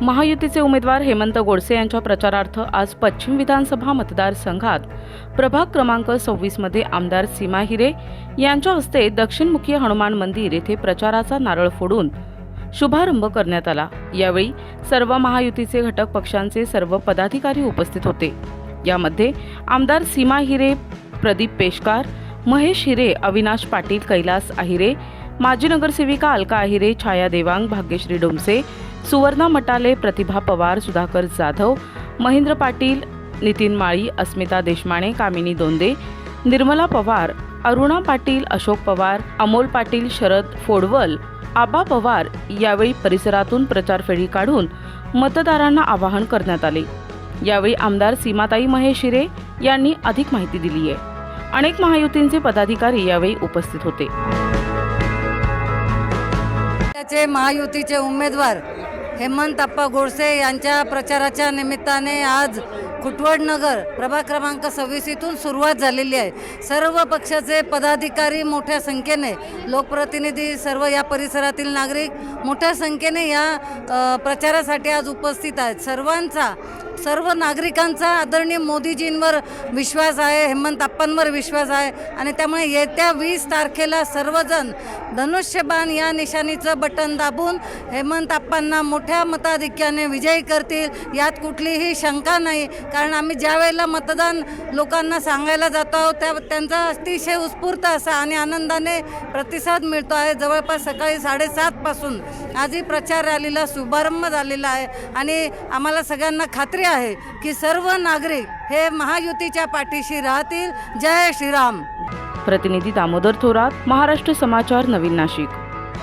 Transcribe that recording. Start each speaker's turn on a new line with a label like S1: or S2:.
S1: महायुतीचे उमेदवार हेमंत गोडसे यांच्या प्रचारार्थ आज पश्चिम विधानसभा मतदारसंघात प्रभाग क्रमांक सव्वीसमध्ये आमदार सीमा हिरे यांच्या हस्ते दक्षिणमुखी हनुमान मंदिर येथे प्रचाराचा नारळ फोडून शुभारंभ करण्यात आला. यावेळी सर्व महायुतीचे घटक पक्षांचे सर्व पदाधिकारी उपस्थित होते. यामध्ये आमदार सीमा हिरे प्रदीप पेशकार महेश हिरे अविनाश पाटील कैलास आहिरे माजी नगरसेविका अलका आहिरे छाया देवांग भाग्यश्री डोमसे सुवर्णा मटाले प्रतिभा पवार सुधाकर जाधव महेंद्र पाटील नितीन माळी अस्मिता देशमाणे कामिनी दोंदे निर्मला पवार अरुणा पाटील अशोक पवार अमोल पाटील शरद फोडवल आबा पवार यावेळी परिसरातून प्रचार फेरी काढून मतदारांना आवाहन करण्यात आले. यावेळी आमदार सीमाताई महेश शिरे यांनी अधिक माहिती दिली आहे अनेक महायुतींचे पदाधिकारी यावेळी उपस्थित होते.
S2: त्याचे महायुतीचे उमेदवार हेमंत अप्पा गोडसे यांच्या प्रचाराच्या निमित्ताने आज कुटवड नगर प्रभाग क्रमांक सव्वीस इथून सुरुवात झालेली आहे. सर्व पक्षाचे पदाधिकारी मोठ्या संख्येने लोकप्रतिनिधी सर्व या परिसरातील नागरिक मोठ्या संख्येने या प्रचारासाठी आज उपस्थित आहेत. सर्वांचा सर्व नागरिकांचा आदरणीय मोदीजींवर विश्वास आहे हेमंतप्पांवर विश्वास आहे आणि त्यामुळे येत्या वीस तारखेला सर्वजण धनुष्यबाण या निशाणीचं बटन दाबून हेमंतप्पांना मोठ्या मताधिक्याने विजयी करतील यात कुठलीही शंका नाही. कारण आम्ही ज्या वेळेला मतदान लोकांना सांगायला जातो आहोत त्या त्यांचा अतिशय उत्स्फूर्त असा आणि आनंदाने प्रतिसाद मिळतो आहे. जवळपास सकाळी साडेसातपासून आजही प्रचार रॅलीला शुभारंभ झालेला आहे आणि आम्हाला सगळ्यांना खात्री खात्री आहे की सर्व नागरिक हे महायुतीच्या पाठीशी राहतील. जय श्रीराम.
S1: प्रतिनिधी दामोदर थोरात महाराष्ट्र समाचार नवीन नाशिक.